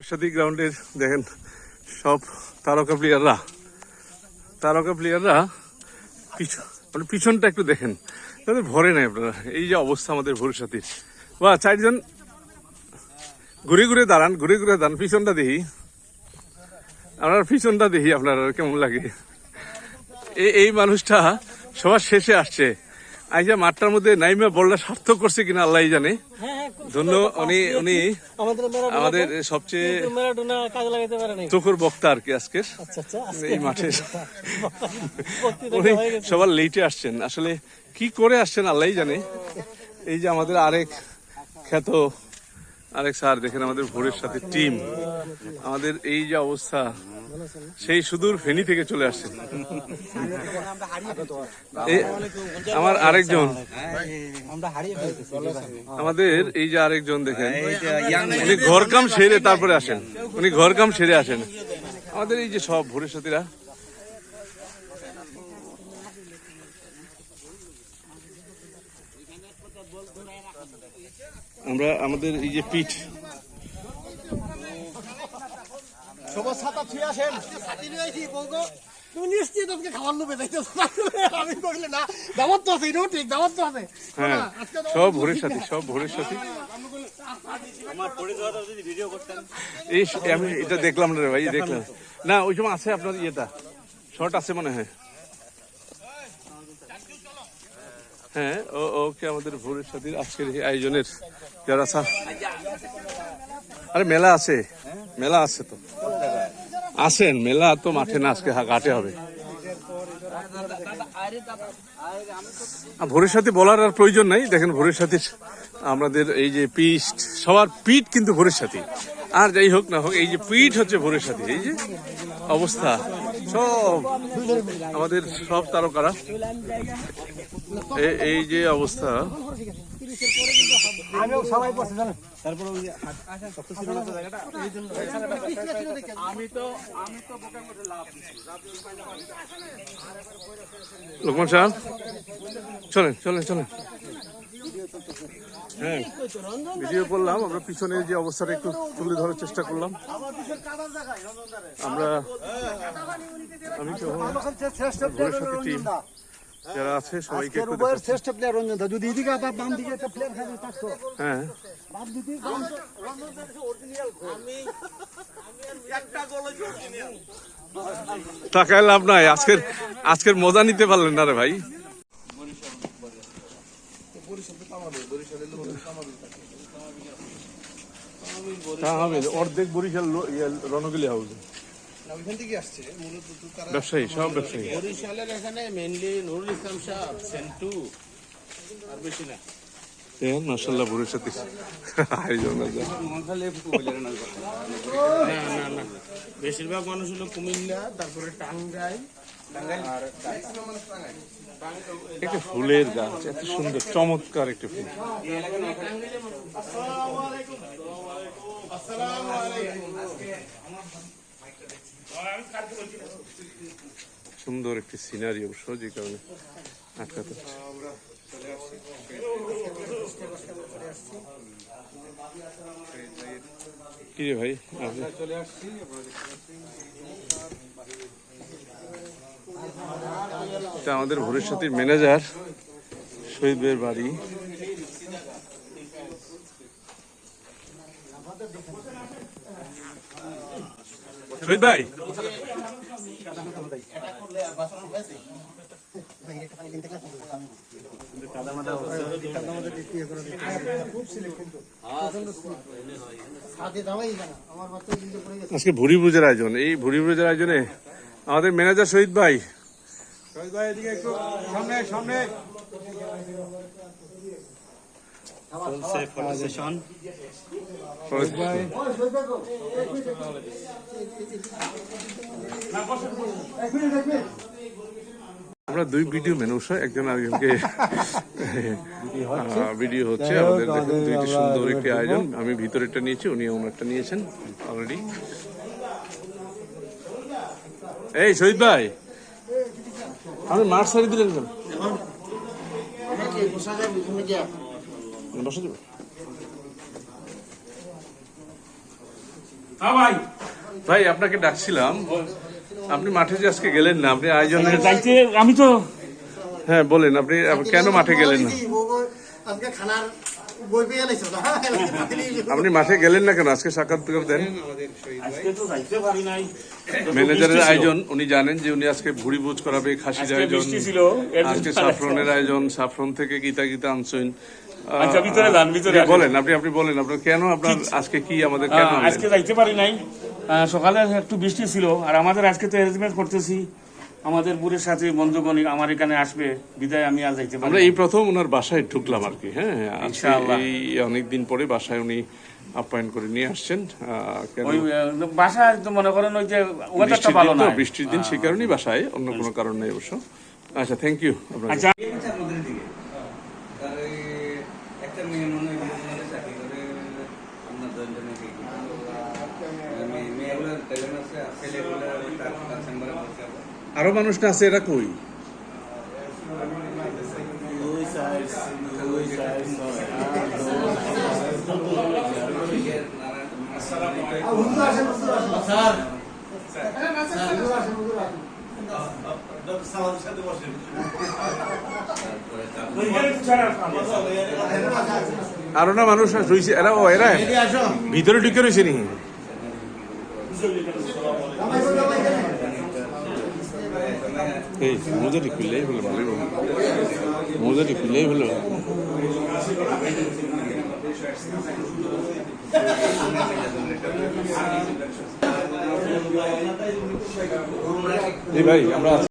সাথী গ্রাউন্ডের দেখেন সব তারকা প্লেয়াররা তারকা প্লেয়াররা পিছন মানে পিছনটা একটু দেখেন। তাদের ভরে নাই আপনারা। এই যে অবস্থা আমাদের ভোর ভবিষ্যতের বা চারজন ঘুরে ঘুরে দাঁড়ান, ঘুরে ঘুরে দাঁড়ান। পিছনটা দেখি। আপনার পিছনটা দেখি, আপনার কেমন লাগে? এই মানুষটা সবার শেষে আসছে। আইজা মাঠটার মধ্যে নাইমা বলটা সার্থক করছে কিনা আল্লাহ জানে। হ্যাঁ, ধন্য উনি উনি আমাদের সবচেয়ে চোখের বক্তা আর কি আজকের। আচ্ছা আচ্ছা আজকে। এই মাঠে উনি হয়ে সবার লেটে আসছেন। আসলে কি করে আসছেন আল্লাহ জানে। এই যে আমাদের আরেক খ্যাত আরেক স্যার দেখেন আমাদের ভোরের সাথে টিম আমাদের এই যে অবস্থা। সেই সুদূর ফেনী থেকে চলে আসছেন। আমার আরেকজন। আমাদের এই যে আরেকজন দেখেন, উনি ঘর কাম সেরে তারপরে আসেন। উনি ঘর কাম সেরে আসেন। আমাদের এই যে সব ভোরের সাথীরা। আমরা আমাদের এই যে পিঠ। সবার ছাতা ছুঁয়ে আসেন। তুমি নিশ্চিত আজকে খাবার লোভে যাইতে আমি কইলে না দাওয়াত তো আছে এটাও ঠিক দাওয়াত তো আছে। হ্যাঁ সব ভোরের সাথী সব ভোরের সাথী। এই আমি এটা দেখলাম না রে ভাই দেখলাম। না ওই সময় আছে আপনার ইয়েটা। শর্ট আছে মনে হয়। হ্যাঁ ও ওকে আমাদের ভোরের সাথীর আজকের এই আয়োজনের যারা আরে মেলা আছে। মেলা আছে তো। আসেন মেলা তো মাঠে না, আজকে ঘাটে হবে। ভোরের সাথে বলার আর প্রয়োজন নাই। দেখেন ভোরের সাথে আমাদের এই যে পিঠ, সবার পিঠ কিন্তু ভোরের সাথে আর যাই হোক না হোক, এই যে পিঠ হচ্ছে ভোরের সাথে। এই যে অবস্থা, সব আমাদের সব তারকারা। এই যে অবস্থা। আমিও সবাই বসে জানেন লোকমান সাহেব চলেন চলেন চলেন। হ্যাঁ ভিডিও করলাম আমরা পিছনের যে অবস্থাটা একটু তুলে ধরার চেষ্টা করলাম। আমরা আমি টিম যারা আছে সবাইকে একটু শ্রেষ্ঠ প্লেয়ার রঞ্জন দা। যদি এদিকে আবার বাম দিকে একটা প্লেয়ার খেলে থাকতো হ্যাঁ। বাম দিকে টাকায় লাভ নাই। আজকের আজকের মজা নিতে পারলেন না রে ভাই। অর্ধেক বরিশাল ইয়ে, রণগিলি হাউস। ব্যবসায়ী সব ব্যবসায়ী। বরিশালের এখানে মেনলি নুরুল ইসলাম সাহেব সেন্টু আর বেশি না। মাসাল্লাহ সাথে আয়োজন আছে। না না না বেশিরভাগ মানুষ হলো কুমিল্লা তারপরে টাঙ্গাই টাঙ্গাইল একটা ফুলের গাছ এত সুন্দর চমৎকার একটা ফুল। সুন্দর একটি সিনারি অবশ্য যে কারণে। আটকাতে। কি ভাই, আপনি? এটা আমাদের ভবিষ্যতের ম্যানেজার শহীদ বাড়ি। শহীদ ভাই আজকে ভুরি ব্রুজের আয়োজন। এই ভুরি ব্রুজের আয়োজনে আমাদের ম্যানেজার শহীদ ভাই। আমরা দুই ভিডিও মানুষ একজন আরেকজনকে ভিডিও হচ্ছে। আমাদের দেখেন দুইটি সুন্দর একটি আয়োজন। আমি ভিতরেরটা নিয়েছি উনি ওনারটা নিয়েছেন অলরেডি এই শহীদ ভাই আমি মাঠ সারি দিলেন কেন? বসা যাবে হ্যাঁ ভাই। ভাই আপনাকে ডাকছিলাম। আপনি মাঠে যে আজকে গেলেন না আপনি আয়োজনে যাইতে আমি তো হ্যাঁ বলেন আপনি কেন মাঠে গেলেন না? আপনি মাঠে গেলেন না কেন? আজকে সাক্ষাৎকার দেন? আজকে তো যাইতে পারি নাই। ম্যানেজারের আয়োজন উনি জানেন যে উনি আজকে ভুড়ি ভোজ করাবে খাসির আয়োজন। আজকে সাফরনের আয়োজন সাফরন থেকে গীতা গীতা আনছেন। আচ্ছা, ভিতরে যান, ভিতরে বলেন আপনি আপনি বলেন আপনার কেন আপনার আজকে কি আমাদের কেন আজকে যাইতে পারি নাই। সকালে একটু বৃষ্টি ছিল আর আমাদের আজকে তো অ্যারেঞ্জমেন্ট করতেছি। আমাদের বুড়ের সাথে বন্ধুগণ আমার এখানে আসবে বিদায় আমি আর যাইতে পারি আমরা এই প্রথম ওনার বাসায় ঢুকলাম আর কি হ্যাঁ ইনশাআল্লাহ। এই অনেকদিন পরে বাসায় উনি আপ্যায়ন করে নিয়ে আসছেন বাসায় তো মনে করেন ওই যে ওয়েদারটা বৃষ্টির ভালো দিন না বৃষ্টির দিন সে কারণেই বাসায় অন্য কোনো কারণ নেই অবশ্য। আচ্ছা থ্যাংক ইউ আচ্ছা আমাদের দিকে আর এই একটা মেয়ে মনে হয় চাকরি করে আপনার দশজনে মেয়েগুলো ট্যালেন্ট আছে আর ছেলেগুলো তার চেম্বারে বসে আরও মানুষ না আছে এরা কই আরও না মানুষ রয়েছে এরা ও এরা ভিতরে ঢুকে রয়েছে নি এই মোজাটি খুললেই হলো ভালোই হলো। মোজাটি খুললেই হলো। এই ভাই আমরা